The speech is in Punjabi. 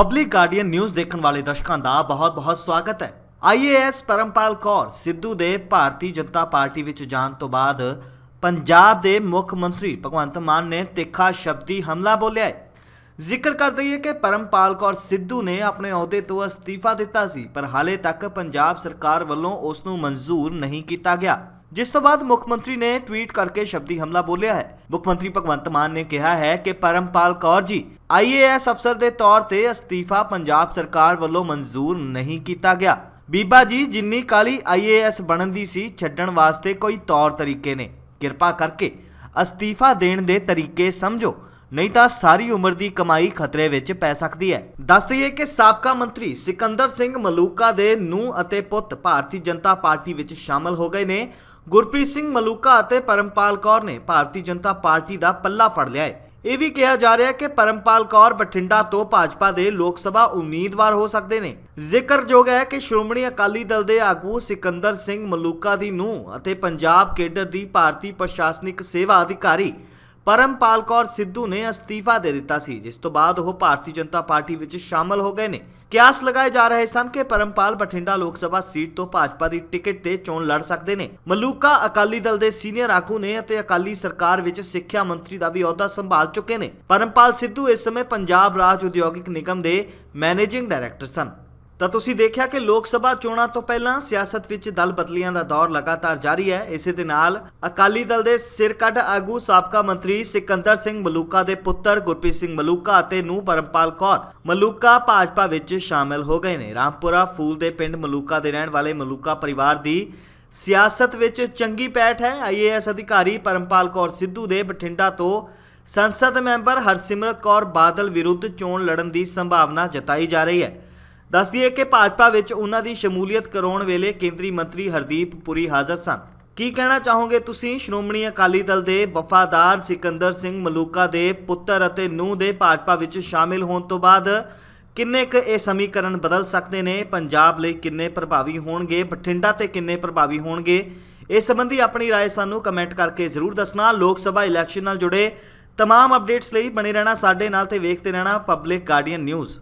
ਪਬਲਿਕ ਗਾਰਡੀਅਨ ਨਿਊਜ਼ ਦੇਖਣ ਵਾਲੇ ਦਰਸ਼ਕਾਂ ਦਾ ਬਹੁਤ-ਬਹੁਤ ਸਵਾਗਤ ਹੈ। ਆਈਏਐਸ ਪਰਮਪਾਲ ਕੌਰ ਸਿੱਧੂ ਦੇ ਭਾਰਤੀ ਜਨਤਾ ਪਾਰਟੀ ਵਿੱਚ ਜਾਣ ਤੋਂ ਬਾਅਦ ਪੰਜਾਬ ਦੇ ਮੁੱਖ ਮੰਤਰੀ ਭਗਵੰਤ ਮਾਨ ਨੇ ਤਿੱਖਾ ਸ਼ਬਦੀ ਹਮਲਾ ਬੋਲਿਆ ਹੈ। ਜ਼ਿਕਰ ਕਰ ਦਈਏ ਕਿ ਪਰਮਪਾਲ ਕੌਰ ਸਿੱਧੂ ਨੇ ਆਪਣੇ ਅਹੁਦੇ ਤੋਂ ਅਸਤੀਫਾ ਦਿੱਤਾ ਸੀ, ਪਰ ਹਾਲੇ ਤੱਕ ਪੰਜਾਬ ਸਰਕਾਰ ਵੱਲੋਂ ਉਸ ਨੂੰ ਮਨਜ਼ੂਰ ਨਹੀਂ ਕੀਤਾ ਗਿਆ। ਜਿਸ ਤੋਂ ਬਾਅਦ ਮੁੱਖ ਮੰਤਰੀ ਨੇ ਟਵੀਟ ਕਰਕੇ ਸ਼ਬਦੀ ਹਮਲਾ ਬੋਲਿਆ ਹੈ। ਮੁੱਖ ਮੰਤਰੀ ਭਗਵੰਤ ਮਾਨ ਨੇ ਕਿਹਾ ਹੈ ਕਿ ਪਰਮਪਾਲ ਕੌਰ ਜੀ ਆਈਏਐਸ ਅਫਸਰ ਦੇ ਤੌਰ ਤੇ ਅਸਤੀਫਾ ਪੰਜਾਬ ਸਰਕਾਰ ਵੱਲੋਂ ਮਨਜ਼ੂਰ ਨਹੀਂ ਕੀਤਾ ਗਿਆ। ਬੀਬਾ ਜੀ, ਜਿੰਨੀ ਕਾਲੀ ਆਈਏਐਸ ਬਣਨ ਦੀ ਸੀ, ਛੱਡਣ ਵਾਸਤੇ ਕੋਈ ਤੌਰ ਤਰੀਕੇ ਨੇ। ਕਿਰਪਾ ਕਰਕੇ ਅਸਤੀਫਾ ਦੇਣ ਦੇ ਤਰੀਕੇ ਸਮਝੋ। ਨਹੀਂ ਤਾਂ ਸਾਰੀ ਉਮਰ ਦੀ ਕਮਾਈ ਖਤਰੇ ਵਿੱਚ ਪੈ ਸਕਦੀ ਹੈ। ਦੱਸ ਦਈਏ ਕਿ ਸਾਬਕਾ ਮੰਤਰੀ ਸਿਕੰਦਰ ਸਿੰਘ ਮਲੂਕਾ ਦੇ ਨੂੰ ਅਤੇ ਪੁੱਤ ਭਾਰਤੀ ਜਨਤਾ ਪਾਰਟੀ ਵਿੱਚ ਸ਼ਾਮਲ ਹੋ ਗਏ ਨੇ। ਗੁਰਪ੍ਰੀਤ ਸਿੰਘ ਮਲੂਕਾ ਅਤੇ ਪਰਮਪਾਲ ਕੌਰ ਨੇ ਭਾਰਤੀ ਜਨਤਾ ਪਾਰਟੀ ਦਾ ਪੱਲਾ ਫੜ ਲਿਆ ਹੈ। ਇਹ ਵੀ ਕਿਹਾ ਜਾ ਰਿਹਾ ਹੈ ਕਿ ਪਰਮਪਾਲ ਕੌਰ ਬਠਿੰਡਾ ਤੋਂ ਭਾਜਪਾ ਦੇ ਲੋਕ ਸਭਾ ਉਮੀਦਵਾਰ ਹੋ ਸਕਦੇ ਨੇ। ਜ਼ਿਕਰਯੋਗ ਹੈ ਕਿ ਸ਼੍ਰੋਮਣੀ ਅਕਾਲੀ ਦਲ ਦੇ ਆਗੂ ਸਿਕੰਦਰ ਸਿੰਘ ਮਲੂਕਾ ਦੀ ਨੂੰ ਅਤੇ ਪੰਜਾਬ ਕੇਡਰ ਦੀ ਭਾਰਤੀ ਪ੍ਰਸ਼ਾਸਨਿਕ ਸੇਵਾ ਅਧਿਕਾਰੀ ਪਰਮਪਾਲ ਕੌਰ ਸਿੱਧੂ ਨੇ ਅਸਤੀਫਾ ਦੇ ਦਿੱਤਾ ਸੀ, ਜਿਸ ਤੋਂ ਬਾਅਦ ਉਹ ਭਾਰਤੀ ਜਨਤਾ ਪਾਰਟੀ ਵਿੱਚ ਸ਼ਾਮਲ ਹੋ ਗਏ ਨੇ। ਕਿਆਸ ਲਗਾਏ ਜਾ ਰਹੇ ਸਨ ਕਿ ਪਰਮਪਾਲ ਬਠਿੰਡਾ ਲੋਕ ਸਭਾ ਸੀਟ ਤੋਂ ਭਾਜਪਾ ਦੀ ਟਿਕਟ ਤੇ ਚੋਣ ਲੜ ਸਕਦੇ ਨੇ। ਮਲੂਕਾ ਅਕਾਲੀ ਦਲ ਦੇ ਸੀਨੀਅਰ ਆਗੂ ਨੇ ਅਤੇ ਅਕਾਲੀ ਸਰਕਾਰ ਵਿੱਚ ਸਿੱਖਿਆ ਮੰਤਰੀ ਦਾ ਵੀ ਅਹੁਦਾ ਸੰਭਾਲ ਚੁੱਕੇ ਨੇ। ਪਰਮਪਾਲ ਸਿੱਧੂ ਇਸ ਸਮੇਂ ਪੰਜਾਬ ਰਾਜ ਉਦਯੋਗਿਕ ਨਿਗਮ ਦੇ ਮੈਨੇਜਿੰਗ ਡਾਇਰੈਕਟਰ ਸਨ। ਤਾਂ ਤੁਸੀਂ ਦੇਖਿਆ ਕਿ ਲੋਕ ਸਭਾ ਚੋਣਾਂ ਤੋਂ ਪਹਿਲਾਂ ਸਿਆਸਤ ਵਿੱਚ ਦਲ ਬਦਲੀਆਂ ਦਾ ਦੌਰ ਲਗਾਤਾਰ ਜਾਰੀ ਹੈ। ਇਸੇ ਦੇ ਨਾਲ ਅਕਾਲੀ ਦਲ ਦੇ ਸਿਰਕੱਢ ਆਗੂ ਸਾਬਕਾ ਮੰਤਰੀ ਸਿਕੰਦਰ ਸਿੰਘ ਮਲੂਕਾ ਦੇ ਪੁੱਤਰ ਗੁਰਪ੍ਰੀਤ ਸਿੰਘ ਮਲੂਕਾ ਅਤੇ ਨੂੰ ਪਰਮਪਾਲ ਕੌਰ ਮਲੂਕਾ ਭਾਜਪਾ ਵਿੱਚ ਸ਼ਾਮਲ ਹੋ ਗਏ ਨੇ। ਰਾਮਪੁਰਾ ਫੂਲ ਦੇ ਪਿੰਡ ਮਲੂਕਾ ਦੇ ਰਹਿਣ ਵਾਲੇ ਮਲੂਕਾ ਪਰਿਵਾਰ ਦੀ ਸਿਆਸਤ ਵਿੱਚ ਚੰਗੀ ਪੈਠ ਹੈ। ਆਈਏਐਸ ਅਧਿਕਾਰੀ ਪਰਮਪਾਲ ਕੌਰ ਸਿੱਧੂ ਦੇ ਬਠਿੰਡਾ ਤੋਂ ਸੰਸਦ ਮੈਂਬਰ ਹਰਸਿਮਰਤ ਕੌਰ ਬਾਦਲ ਵਿਰੁੱਧ ਚੋਣ ਲੜਨ ਦੀ ਸੰਭਾਵਨਾ ਜਤਾਈ ਜਾ ਰਹੀ ਹੈ। ਦੱਸ ਦਈਏ ਕਿ ਭਾਜਪਾ ਵਿੱਚ ਉਹਨਾਂ ਦੀ ਸ਼ਮੂਲੀਅਤ ਕਰਾਉਣ ਵੇਲੇ ਕੇਂਦਰੀ ਮੰਤਰੀ ਹਰਦੀਪ ਪੁਰੀ ਹਾਜ਼ਰ ਸਨ ਕੀ ਕਹਿਣਾ ਚਾਹੋਗੇ ਤੁਸੀਂ ਸ਼੍ਰੋਮਣੀ ਅਕਾਲੀ ਦਲ ਦੇ ਵਫਾਦਾਰ ਸਿਕੰਦਰ ਸਿੰਘ ਮਲੂਕਾ ਦੇ ਪੁੱਤਰ ਅਤੇ ਨੂੰਹ ਦੇ ਭਾਜਪਾ ਵਿੱਚ ਸ਼ਾਮਿਲ ਹੋਣ ਤੋਂ ਬਾਅਦ ਕਿੰਨੇ ਕੁ ਇਹ ਸਮੀਕਰਨ ਬਦਲ ਸਕਦੇ ਨੇ ਪੰਜਾਬ ਲਈ ਕਿੰਨੇ ਪ੍ਰਭਾਵੀ ਹੋਣਗੇ ਬਠਿੰਡਾ ਤੇ ਕਿੰਨੇ ਪ੍ਰਭਾਵੀ ਹੋਣਗੇ ਇਸ ਸੰਬੰਧੀ ਆਪਣੀ رائے ਸਾਨੂੰ ਕਮੈਂਟ ਕਰਕੇ ਜ਼ਰੂਰ ਦੱਸਣਾ ਲੋਕ ਸਭਾ ਇਲੈਕਸ਼ਨ ਨਾਲ ਜੁੜੇ ਤਮਾਮ ਅਪਡੇਟਸ ਲਈ ਬਣੇ ਰਹਿਣਾ ਸਾਡੇ ਨਾਲ ਤੇ ਵੇਖਦੇ ਰਹਿਣਾ ਪਬਲਿਕ ਗਾਰਡੀਅਨ ਨਿਊਜ਼